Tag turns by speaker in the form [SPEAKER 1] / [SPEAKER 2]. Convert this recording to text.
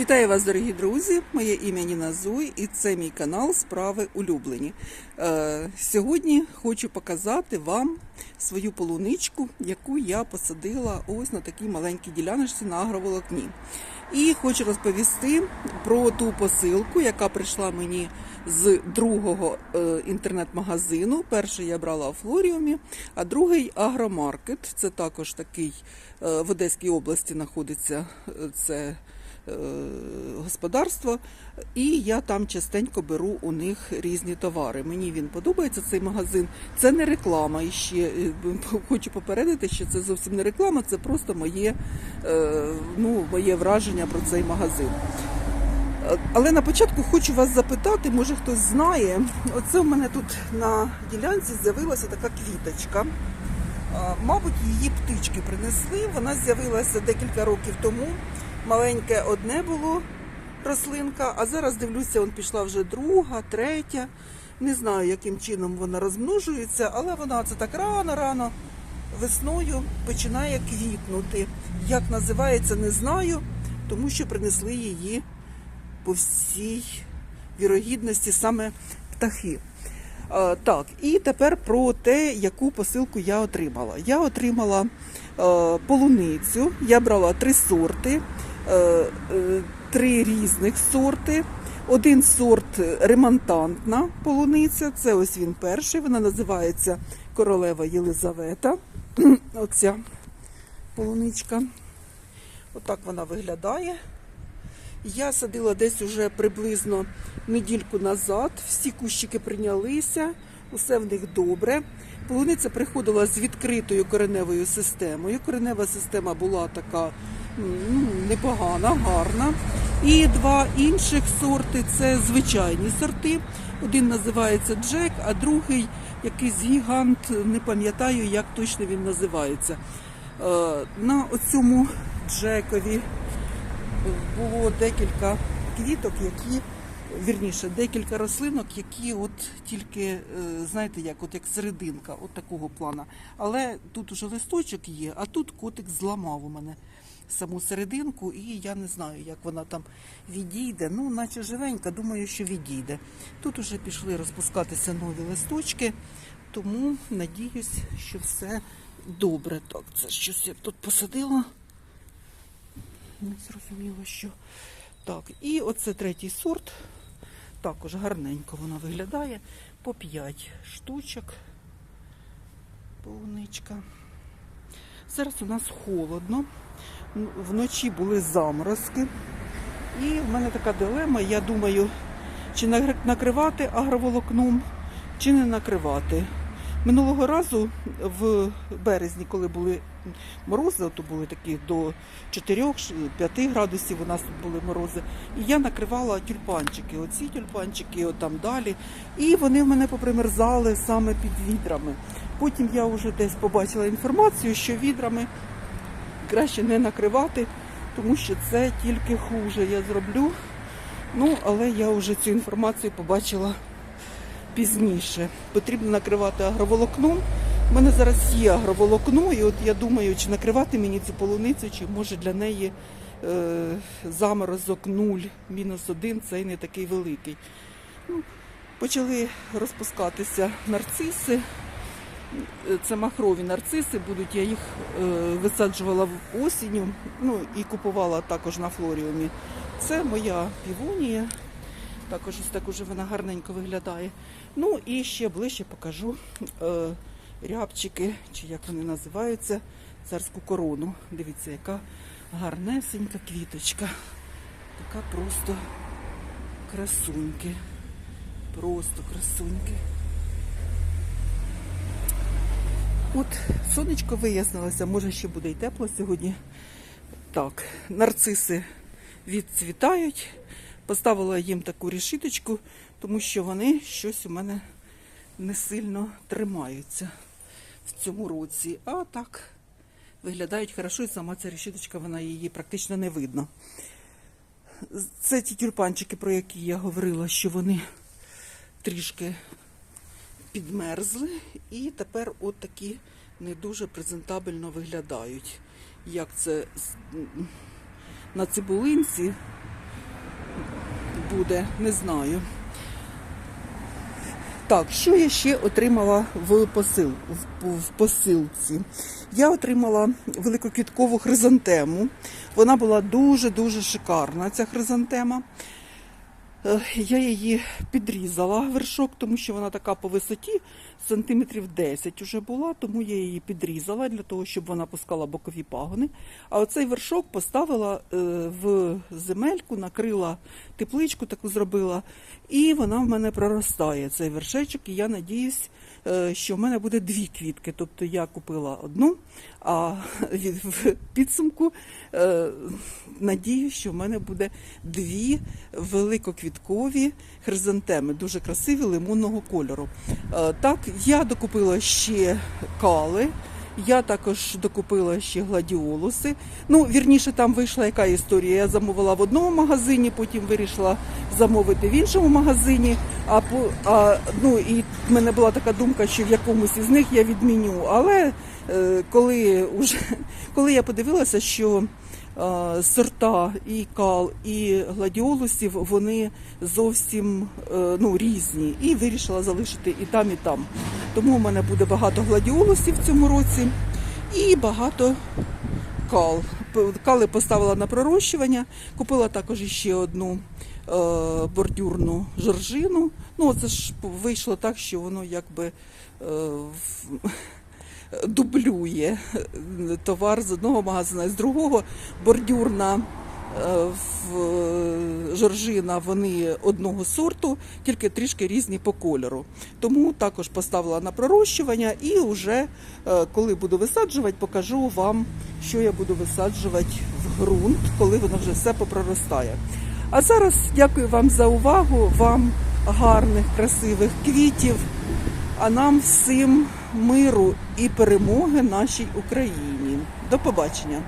[SPEAKER 1] Вітаю вас, дорогі друзі! Моє ім'я Ніна Зуй і це мій канал Справи улюблені. Е, сьогодні хочу показати вам свою полуничку, яку я посадила ось на такій маленькій діляночці на агроволокні. І хочу розповісти про ту посилку, яка прийшла мені з другого е, інтернет-магазину. Перший я брала у Флоріумі, а другий агромаркет. Це також такий е, в Одеській області знаходиться це господарство, і я там частенько беру у них різні товари. Мені він подобається цей магазин. Це не реклама. І ще е, хочу попередити, що це зовсім не реклама, це просто моє, е, ну, моє враження про цей магазин. Е, Але на початку хочу вас запитати, може хтось знає. Оце у мене тут на ділянці з'явилася така квіточка. Мабуть, її птички принесли. Вона з'явилася декілька років тому. Маленьке одне було рослинка, а зараз дивлюся, он пішла вже друга, третя. Не знаю, яким чином вона розмножується, але вона це так рано-рано весною починає квітнути. Як називається, не знаю, тому що принесли її по всій вірогідності саме птахи. Е, Так, і тепер про те, яку посилку я отримала. Я отримала е, полуницю, я брала три сорти, три різних сорти. Один сорт ремонтантна полуниця, це ось він перший, вона називається Королева Єлизавета. Оця полуничка. Отак вона виглядає. Я садила десь уже приблизно недільку назад. Всі кущики прийнялися, усе в них добре. Полуниця приходила з відкритою кореневою системою. Коренева система була така непогана, гарна. І два інших сорти це звичайні сорти. Один називається Джек, а другий якийсь гігант, не пам'ятаю, як точно він називається. Е, На оцьому Джекові було декілька квіток, які вірніше, декілька рослинок, які от тільки, е, знаєте, як от як серединка, от такого плана. Але тут уже листочок є, а тут котик зламав у мене саму серединку, і я не знаю, як вона там відійде. Ну, наче живенька, думаю, що відійде. Тут уже пішли розпускатися нові листочки, тому надіюсь, що все добре. Так, це щось я тут посадила. Не зрозуміло, що. Так, і оце третій сорт. Також гарненько вона виглядає. По 5 штучок. Полуничка. Зараз у нас холодно. Вночі були заморозки. І в мене така дилема. Я думаю, чи накривати агроволокном, чи не накривати. Минулого разу в березні, коли були морози, то були такі до 4-5 градусів у нас тут були морози. І я накривала тюльпанчики, оці тюльпанчики, от там далі. І вони в мене попримерзали саме під відрами. Потім я вже десь побачила інформацію, що відрами краще не накривати, тому що це тільки хуже я зроблю. Ну, але я вже цю інформацію побачила пізніше. Потрібно накривати агроволокном. У мене зараз є агроволокно, і от я думаю, чи накривати мені цю полуницю, чи може для неї е, заморозок 0, мінус 1, цей не такий великий. Ну, почали розпускатися нарциси. Е, Це махрові нарциси будуть. Я їх е, висаджувала в осінню, ну і купувала також на флоріумі. Це моя півонія. Також ось так уже вона гарненько виглядає. Ну і ще ближче покажу е, рябчики, чи як вони називаються, царську корону. Дивіться, яка гарнесенька квіточка. Така просто красуньки. Просто красуньки. От сонечко вияснилося, може ще буде й тепло сьогодні. Так, нарциси відцвітають. Поставила їм таку решіточку, тому що вони щось у мене не сильно тримаються в цьому році. А так виглядають хорошо, і сама ця решіточка, вона її практично не видно. Це ті тюльпанчики, про які я говорила, що вони трішки підмерзли, і тепер от такі не дуже презентабельно виглядають. Як це на цибулинці буде, не знаю. Так, що я ще отримала в посил в, в посилці? Я отримала великоквіткову хризантему. Вона була дуже дуже шикарна. Ця хризантема. Е, Я її підрізала вершок, тому що вона така по висоті сантиметрів 10 вже була, тому я її підрізала для того, щоб вона пускала бокові пагони. А оцей вершок поставила е, в земельку, накрила тепличку, таку зробила, і вона в мене проростає цей вершечок. І я надіюсь, що в мене буде дві квітки. Тобто я купила одну, а в підсумку надію, що в мене буде дві великоквіткові хризантеми, дуже красиві лимонного кольору. Е, Так, я докупила ще кали. Я також докупила ще гладіолуси. Ну, вірніше, там вийшла яка історія. Я замовила в одному магазині, потім вирішила замовити в іншому магазині. А, а ну і в мене була така думка, що в якомусь із них я відміню. Але е, коли уже коли я подивилася, що сорта і кал, і гладіолусів вони зовсім е, ну, різні, і вирішила залишити і там, і там. Тому у мене буде багато гладіолусів в цьому році і багато кал. Кали поставила на пророщування, купила також ще одну е, бордюрну жоржину. Ну, це ж вийшло так, що воно якби е, в- дублює товар з одного магазину, з другого бордюрна. е, в- Жоржина вони одного сорту, тільки трішки різні по кольору. Тому також поставила на пророщування і вже е, коли буду висаджувати, покажу вам, що я буду висаджувати в ґрунт, коли воно вже все попроростає. А зараз дякую вам за увагу, вам гарних, красивих квітів, а нам всім миру і перемоги нашій Україні. До побачення!